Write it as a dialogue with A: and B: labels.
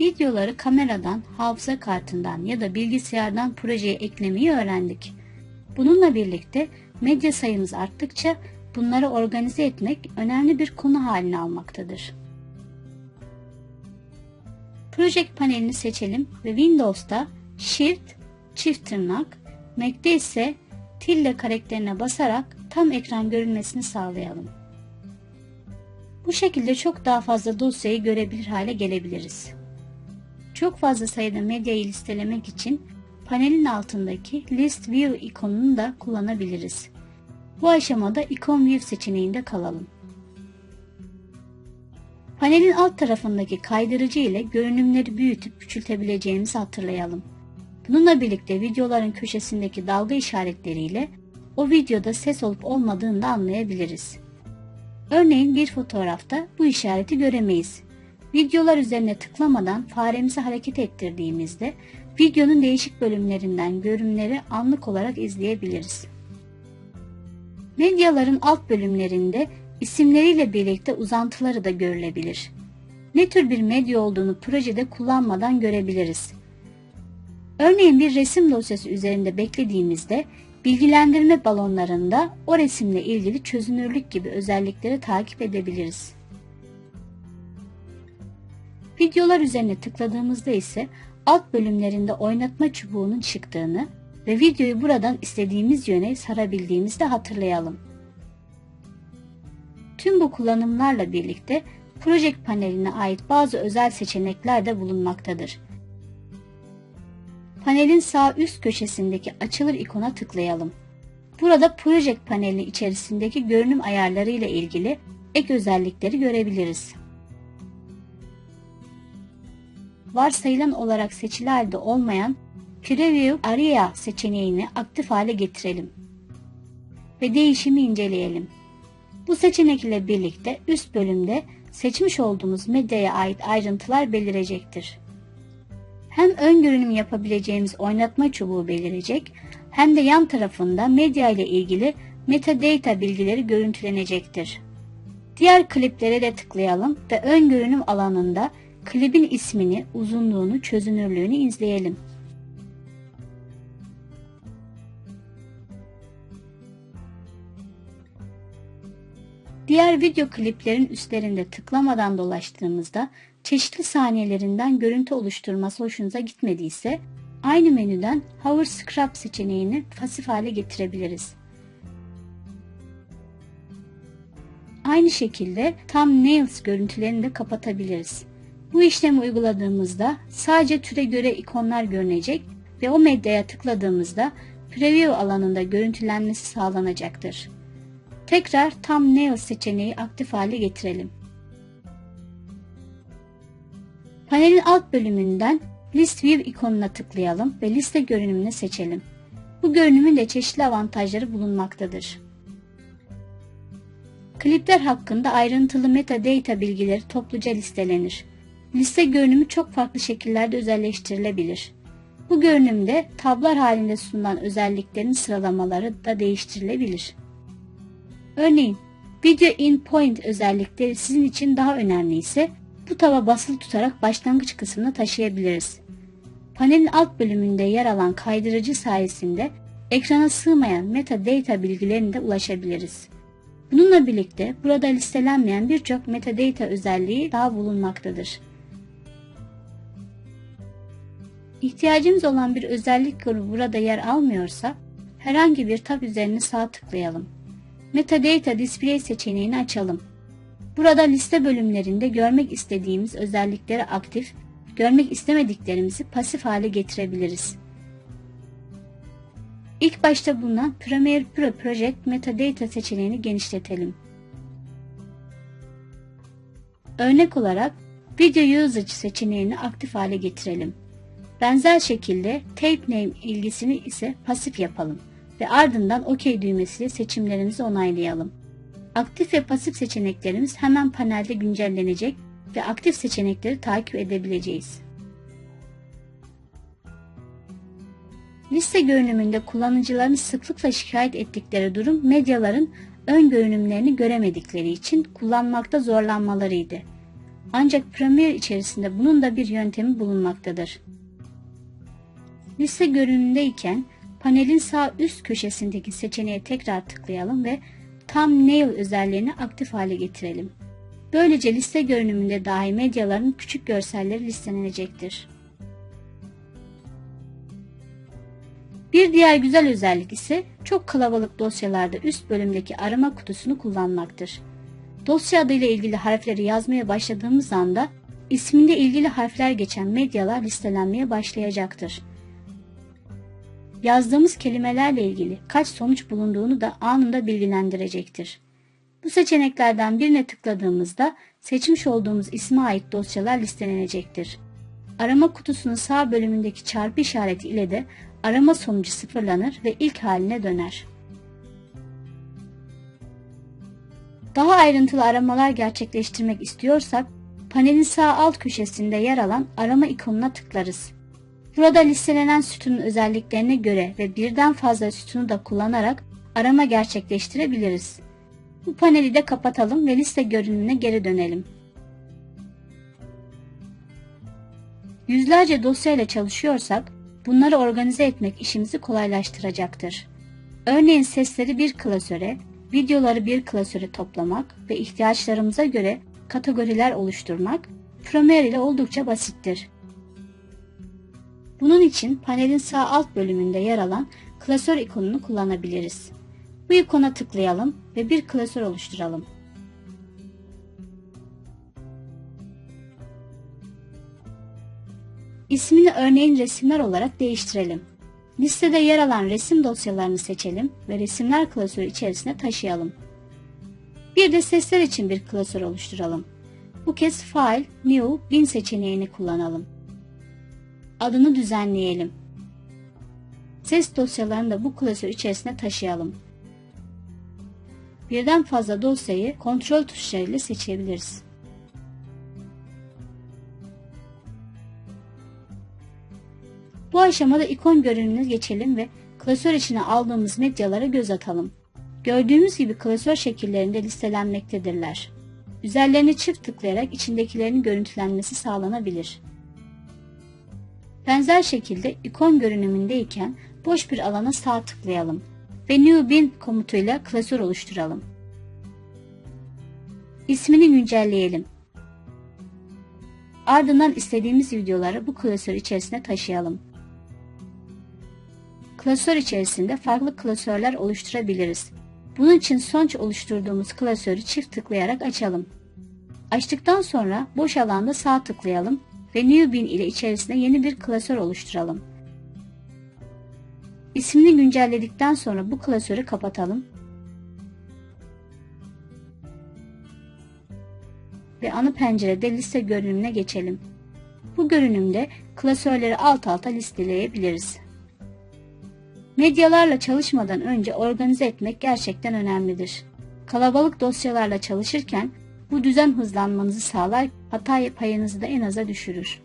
A: Videoları kameradan, hafıza kartından ya da bilgisayardan projeye eklemeyi öğrendik. Bununla birlikte medya sayımız arttıkça bunları organize etmek önemli bir konu haline almaktadır. Project panelini seçelim ve Windows'ta Shift, çift tırnak, Mac'te ise tilde karakterine basarak tam ekran görünmesini sağlayalım. Bu şekilde çok daha fazla dosyayı görebilir hale gelebiliriz. Çok fazla sayıda medyayı listelemek için panelin altındaki List View ikonunu da kullanabiliriz. Bu aşamada Icon View seçeneğinde kalalım. Panelin alt tarafındaki kaydırıcı ile görünümleri büyütüp küçültebileceğimizi hatırlayalım. Bununla birlikte videoların köşesindeki dalga işaretleriyle o videoda ses olup olmadığını da anlayabiliriz. Örneğin bir fotoğrafta bu işareti göremeyiz. Videolar üzerine tıklamadan faremizi hareket ettirdiğimizde videonun değişik bölümlerinden görünümleri anlık olarak izleyebiliriz. Medyaların alt bölümlerinde isimleriyle birlikte uzantıları da görülebilir. Ne tür bir medya olduğunu projede kullanmadan görebiliriz. Örneğin bir resim dosyası üzerinde beklediğimizde bilgilendirme balonlarında o resimle ilgili çözünürlük gibi özellikleri takip edebiliriz. Videolar üzerine tıkladığımızda ise alt bölümlerinde oynatma çubuğunun çıktığını ve videoyu buradan istediğimiz yöne sarabildiğimizi de hatırlayalım. Tüm bu kullanımlarla birlikte Project paneline ait bazı özel seçenekler de bulunmaktadır. Panelin sağ üst köşesindeki açılır ikona tıklayalım. Burada Project paneli içerisindeki görünüm ayarları ile ilgili ek özellikleri görebiliriz. Varsayılan olarak seçili halde olmayan Preview Area seçeneğini aktif hale getirelim ve değişimi inceleyelim. Bu seçenek ile birlikte üst bölümde seçmiş olduğumuz medyaya ait ayrıntılar belirecektir. Hem ön görünüm yapabileceğimiz oynatma çubuğu belirecek hem de yan tarafında medya ile ilgili metadata bilgileri görüntülenecektir. Diğer kliplere de tıklayalım ve ön görünüm alanında klibin ismini, uzunluğunu, çözünürlüğünü izleyelim. Diğer video kliplerin üstlerinde tıklamadan dolaştığımızda çeşitli saniyelerinden görüntü oluşturması hoşunuza gitmediyse aynı menüden Hover Scrub seçeneğini pasif hale getirebiliriz. Aynı şekilde thumbnails görüntülerini de kapatabiliriz. Bu işlemi uyguladığımızda sadece türe göre ikonlar görünecek ve o medyaya tıkladığımızda preview alanında görüntülenmesi sağlanacaktır. Tekrar thumbnail seçeneği aktif hale getirelim. Panelin alt bölümünden List View ikonuna tıklayalım ve liste görünümünü seçelim. Bu görünümün de çeşitli avantajları bulunmaktadır. Klipler hakkında ayrıntılı metadata bilgileri topluca listelenir. Liste görünümü çok farklı şekillerde özelleştirilebilir. Bu görünümde tablar halinde sunulan özelliklerin sıralamaları da değiştirilebilir. Örneğin Video in Point özellikleri sizin için daha önemli ise bu taba basılı tutarak başlangıç kısmına taşıyabiliriz. Panelin alt bölümünde yer alan kaydırıcı sayesinde ekrana sığmayan metadata bilgilerine de ulaşabiliriz. Bununla birlikte burada listelenmeyen birçok metadata özelliği daha bulunmaktadır. İhtiyacımız olan bir özellik grubu burada yer almıyorsa herhangi bir tab üzerine sağ tıklayalım. Metadata Display seçeneğini açalım. Burada liste bölümlerinde görmek istediğimiz özellikleri aktif, görmek istemediklerimizi pasif hale getirebiliriz. İlk başta bulunan Premiere Pro Project Metadata seçeneğini genişletelim. Örnek olarak Video Usage seçeneğini aktif hale getirelim. Benzer şekilde Tape Name ilgisini ise pasif yapalım ve ardından OK düğmesiyle seçimlerimizi onaylayalım. Aktif ve pasif seçeneklerimiz hemen panelde güncellenecek ve aktif seçenekleri takip edebileceğiz. Liste görünümünde kullanıcıların sıklıkla şikayet ettikleri durum medyaların ön görünümlerini göremedikleri için kullanmakta zorlanmalarıydı. Ancak Premiere içerisinde bunun da bir yöntemi bulunmaktadır. Liste görünümündeyken panelin sağ üst köşesindeki seçeneğe tekrar tıklayalım ve Thumbnail özelliğini aktif hale getirelim. Böylece liste görünümünde dahi medyaların küçük görselleri listelenecektir. Bir diğer güzel özellik ise çok kalabalık dosyalarda üst bölümdeki arama kutusunu kullanmaktır. Dosya adıyla ilgili harfleri yazmaya başladığımız anda isminde ilgili harfler geçen medyalar listelenmeye başlayacaktır. Yazdığımız kelimelerle ilgili kaç sonuç bulunduğunu da anında bilgilendirecektir. Bu seçeneklerden birine tıkladığımızda seçmiş olduğumuz isme ait dosyalar listelenecektir. Arama kutusunun sağ bölümündeki çarpı işareti ile de arama sonucu sıfırlanır ve ilk haline döner. Daha ayrıntılı aramalar gerçekleştirmek istiyorsak panelin sağ alt köşesinde yer alan arama ikonuna tıklarız. Burada listelenen sütunun özelliklerine göre ve birden fazla sütunu da kullanarak arama gerçekleştirebiliriz. Bu paneli de kapatalım ve liste görünümüne geri dönelim. Yüzlerce dosya ile çalışıyorsak bunları organize etmek işimizi kolaylaştıracaktır. Örneğin sesleri bir klasöre, videoları bir klasöre toplamak ve ihtiyaçlarımıza göre kategoriler oluşturmak Premiere ile oldukça basittir. Bunun için panelin sağ alt bölümünde yer alan klasör ikonunu kullanabiliriz. Bu ikona tıklayalım ve bir klasör oluşturalım. İsmini örneğin resimler olarak değiştirelim. Listede yer alan resim dosyalarını seçelim ve resimler klasörü içerisine taşıyalım. Bir de sesler için bir klasör oluşturalım. Bu kez File, New, Bin seçeneğini kullanalım. Adını düzenleyelim. Ses dosyalarını da bu klasör içerisine taşıyalım. Birden fazla dosyayı kontrol tuşlarıyla seçebiliriz. Bu aşamada ikon görünümüne geçelim ve klasör içine aldığımız medyalara göz atalım. Gördüğümüz gibi klasör şekillerinde listelenmektedirler. Üzerlerine çift tıklayarak içindekilerin görüntülenmesi sağlanabilir. Benzer şekilde ikon görünümündeyken boş bir alana sağ tıklayalım ve New Bin komutuyla klasör oluşturalım. İsmini güncelleyelim. Ardından istediğimiz videoları bu klasör içerisine taşıyalım. Klasör içerisinde farklı klasörler oluşturabiliriz. Bunun için sonuç oluşturduğumuz klasörü çift tıklayarak açalım. Açtıktan sonra boş alanda sağ tıklayalım ve New Bin ile içerisine yeni bir klasör oluşturalım. İsmini güncelledikten sonra bu klasörü kapatalım ve ana pencerede liste görünümüne geçelim. Bu görünümde klasörleri alt alta listeleyebiliriz. Medyalarla çalışmadan önce organize etmek gerçekten önemlidir. Kalabalık dosyalarla çalışırken bu düzen hızlanmanızı sağlar, hata payınızı da en aza düşürür.